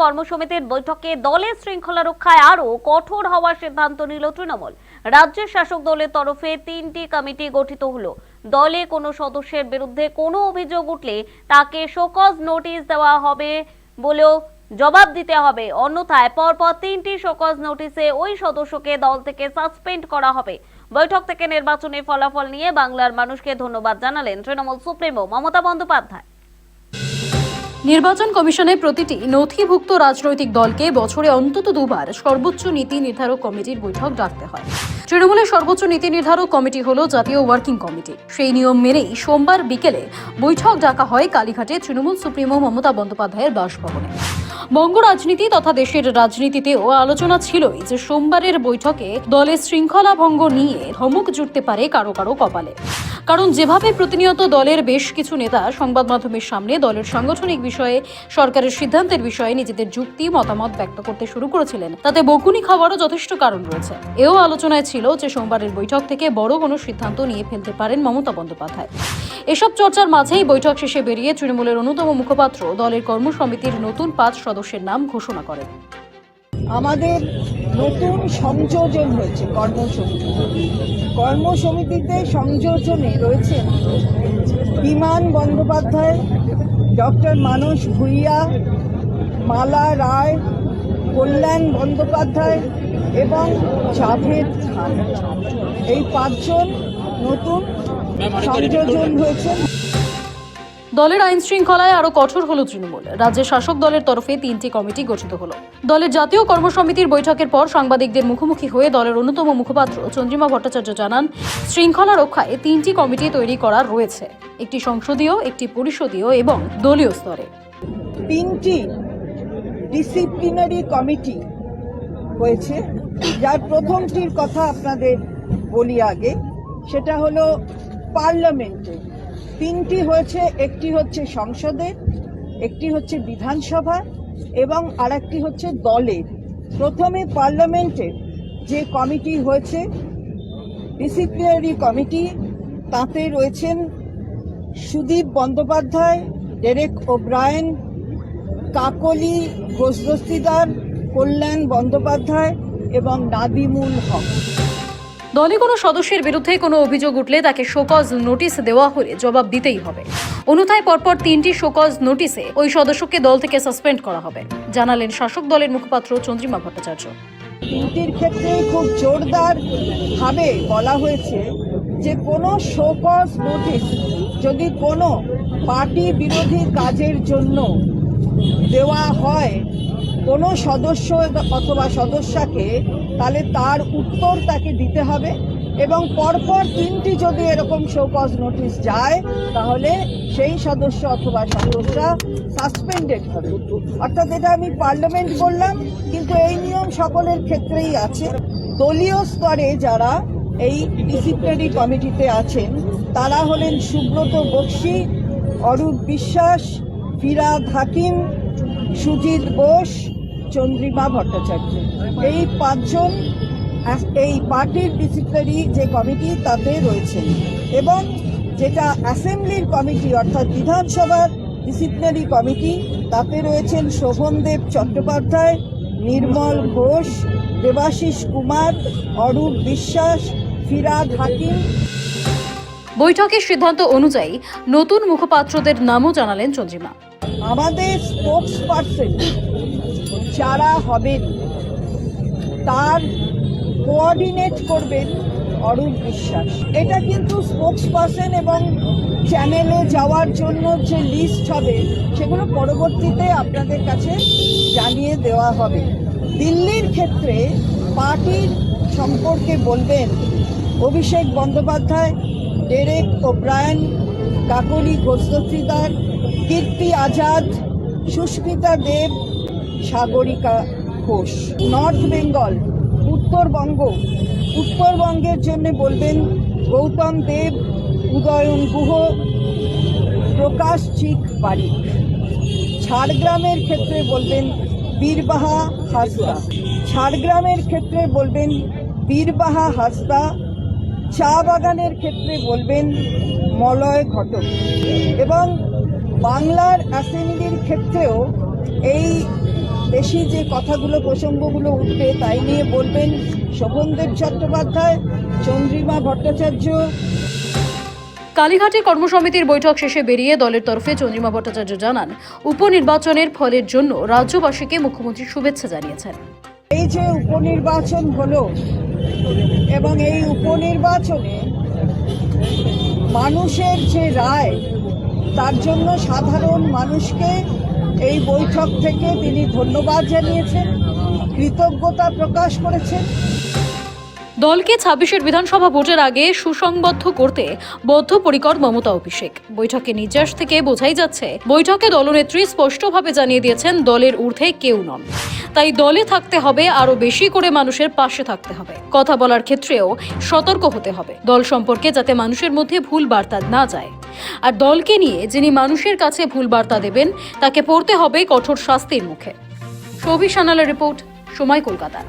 কর্মসমিতির বৈঠকে দলের শৃঙ্খলা রক্ষায় আরও কঠোর হওয়ার সিদ্ধান্ত নিল তৃণমূল। রাজ্যের শাসক দলের তরফে তিনটি কমিটি গঠিত হলো। দলে কোনো সদস্যের বিরুদ্ধে কোনো অভিযোগ উঠলে তাকে শোকজ নোটিশ দেওয়া হবে বলেও জবাব দিতে হবে। অন্যথায় পরপর তিনটি শোকজ নোটিশে ওই সদস্যকে দল থেকে সাসপেন্ড করা হবে। বৈঠক থেকে নির্বাচনী ফলাফল নিয়ে বাংলার মানুষকে ধন্যবাদ জানালেন তৃণমূল সুপ্রিমো মমতা বন্দ্যোপাধ্যায়। নির্বাচন কমিশনের প্রতিটি নথিভুক্ত রাজনৈতিক দলকে বছরে অন্তত দুবার সর্বোচ্চ নীতি নির্ধারক কমিটির বৈঠক ডাকতে হয়। তৃণমূলের সর্বোচ্চ নীতি নির্ধারক কমিটি হল জাতীয় ওয়ার্কিং কমিটি। সেই নিয়ম মেনেই সোমবার বিকেলে বৈঠক ডাকা হয় কালীঘাটে তৃণমূল সুপ্রিমো মমতা বন্দ্যোপাধ্যায়ের বাসভবনে। বঙ্গ রাজনীতি তথা দেশের রাজনীতিতেও আলোচনা ছিলই যে সোমবারের বৈঠকে দলের শৃঙ্খলা ভঙ্গ নিয়ে ধমক জুটতে পারে কারও কারও কপালে। কারণ যেভাবে প্রতিনিয়ত দলের বেশ কিছু নেতা সংবাদ মাধ্যমের সামনে দলের সাংগঠনিক বিষয়ে, সরকারের সিদ্ধান্তের বিষয়ে নিজেদের যুক্তি, মতামত ব্যক্ত করতে শুরু করেছিলেন। তাতে বকুনি খাওয়ারও যথেষ্ট কারণ রয়েছে। এও আলোচনায় ছিল যে সোমবারের বৈঠক থেকে বড় কোনো সিদ্ধান্ত নিয়ে ফেলতে পারেন মমতা বন্দ্যোপাধ্যায়। এসব চর্চার মাঝেই বৈঠক শেষে বেরিয়ে তৃণমূলের অন্যতম মুখপাত্র দলের কর্মসমিতির নতুন পাঁচ সদস্যের নাম ঘোষণা করেন। আমাদের নতুন সংযোজন হয়েছে কর্মসমিতি। কর্মসমিতিতে সংযোজনে রয়েছেন বিমান বন্দ্যোপাধ্যায় ডক্টর মানস ভূঁইয়া মালা রায় কল্যাণ বন্দ্যোপাধ্যায় এবং জাভেদ খান। এই পাঁচজন নতুন সংযোজন হয়েছেন দলের আইন শৃঙ্খলায় আরও কঠোর হলো তৃণমূল। রাজ্যের শাসক দলের তরফে তিনটি কমিটি গঠিত হলো। দলের জাতীয় কর্মসমিতির বৈঠকের পর সাংবাদিকদের মুখোমুখি হয়ে দলের অন্যতম মুখপাত্র চন্দ্রিমা ভট্টাচার্য জানান, শৃঙ্খলা রক্ষায় তিনটি কমিটি তৈরি করা রয়েছে। একটি সংসদীয়, একটি পরিষদীয় এবং দলীয় স্তরে। তিনটি ডিসিপ্লিনারি কমিটি হয়েছে। যার প্রথমটির কথা আপনাদের বলি আগে, সেটা হলো পার্লামেন্টে তিনটি হয়েছে, একটি হচ্ছে সংসদে, একটি হচ্ছে বিধানসভা এবং আরেকটি হচ্ছে দলের প্রথমে পার্লামেন্টের যে কমিটি হয়েছে, ডিসিপ্লিনারি কমিটি, তাতে রয়েছেন সুদীপ বন্দ্যোপাধ্যায়, ডেরেক ওব্রায়েন, কাকলি ঘোষদস্তিদার, কল্যাণ বন্দ্যোপাধ্যায় এবং নাদিমুল হক। দলে কোনো সদস্যের বিরুদ্ধে কোনো অভিযোগ উঠলে তাকে শোকজ নোটিশ দেওয়া হলে জবাব দিতেই হবে। অনুথায় পরপর তিনটি শোকজ নোটিশে ওই সদস্যকে দল থেকে সাসপেন্ড করা হবে। জানালেন শাসক দলের মুখপাত্র চন্দ্রিমা ভট্টাচার্য। তিনটির ক্ষেত্রে খুব জোরদার ভাবে বলা হয়েছে যে, কোনো শোকজ নোটিশ যদি কোনো পার্টি বিরোধী কাজের জন্য দেওয়া হয় কোনো সদস্য অথবা সদস্যাকে তাহলে তার উত্তর তাকে দিতে হবে এবং পরপর তিনটি যদি এরকম শোকজ নোটিশ যায়, তাহলে সেই সদস্য অথবা সদস্যা সাসপেন্ডেড হবে। অর্থাৎ এটা আমি পার্লামেন্ট বললাম, কিন্তু এই নিয়ম সকলের ক্ষেত্রেই আছে। দলীয় স্তরে যারা এই ডিসিপ্লিনারি কমিটিতে আছেন, তারা হলেন সুব্রত বক্সি, অরূপ বিশ্বাস, ফিরাদ হাকিম সুজিত বোস চন্দ্রিমা ভট্টাচার্য। এই পাঁচজন এই পার্টির ডিসিপ্লিনারি যে কমিটি, তাতে রয়েছেন এবং যেটা অ্যাসেম্বলির কমিটি, অর্থাৎ বিধানসভার ডিসিপ্লিনারি কমিটি, তাতে রয়েছেন শোভনদেব চট্টোপাধ্যায়, নির্মল ঘোষ, দেবাশিস কুমার, অরূপ বিশ্বাস, ফিরাদ হাকিম। বৈঠকের সিদ্ধান্ত অনুযায়ী নতুন মুখপাত্রদের নামও জানালেন চন্দ্রিমা। আমাদের স্পোক্স পার্সন যারা হবেন, তার কোঅর্ডিনেট করবেন অরূপ বিশ্বাস। এটা কিন্তু স্পোক্স পার্সন এবং চ্যানেলে যাওয়ার জন্য যে লিস্ট হবে, সেগুলো পরবর্তীতে আপনাদের কাছে জানিয়ে দেওয়া হবে। দিল্লির ক্ষেত্রে পার্টির সম্পর্কে বলবেন অভিষেক বন্দ্যোপাধ্যায়, ডেরেক ওব্রায়ন, কাকলি ঘোষদস্তিদার কীর্তি আজাদ, সুস্মিতা দেব, সাগরিকা ঘোষ। নর্থ বেঙ্গল উত্তরবঙ্গ। উত্তরবঙ্গের জন্য বলবেন গৌতম দেব, উদয়ন গুহ, প্রকাশ চিক বারিক ঝাড়গ্রামের ক্ষেত্রে বলবেন বীরবাহা হাসদা ঝাড়গ্রামের ক্ষেত্রে বলবেন বীরবাহা হাসদা চা বাগানের ক্ষেত্রে বলবেন মলয় ঘটক। এবং বাংলার অ্যাসেম্বলির ক্ষেত্রেও এই বেশি যে কথাগুলো প্রসঙ্গগুলো উঠবে তাই নিয়ে বলবেন শোভনদেব চট্টোপাধ্যায় চন্দ্রিমা ভট্টাচার্য। কালীঘাটে কর্মসমিতির বৈঠক শেষে বেরিয়ে দলের তরফে চন্দ্রিমা ভট্টাচার্য জানান উপনির্বাচনের ফলের জন্য রাজ্যবাসীকে মুখ্যমন্ত্রী শুভেচ্ছা জানিয়েছেন। এই যে উপনির্বাচন হলো এবং এই উপনির্বাচনে মানুষের যে রায় তার জন্য সাধারণ মানুষকে এই বৈঠক থেকে তিনি ধন্যবাদ জানিয়েছেন, কৃতজ্ঞতা প্রকাশ করেছেন। দলকে ছাব্বিশের বিধানসভা ভোটের আগে সুসংবদ্ধ করতে বদ্ধপরিকর মমতা অভিষেক। বৈঠকে নির্যাস থেকে বোঝাই যাচ্ছে, বৈঠকে দলনেত্রী স্পষ্টভাবে জানিয়ে দিয়েছেন, দলের ঊর্ধ্বে কেউ নন। তাই দলে থাকতে হবে, আরও বেশি করে মানুষের পাশে থাকতে হবে। কথা বলার ক্ষেত্রেও সতর্ক হতে হবে। দল সম্পর্কে যাতে মানুষের মধ্যে ভুল বার্তা না যায়। আর দলকে নিয়ে যিনি মানুষের কাছে ভুল বার্তা দেবেন, তাকে পড়তে হবে কঠোর শাস্তির মুখে। সবি সানালের রিপোর্ট, সময় কলকাতা।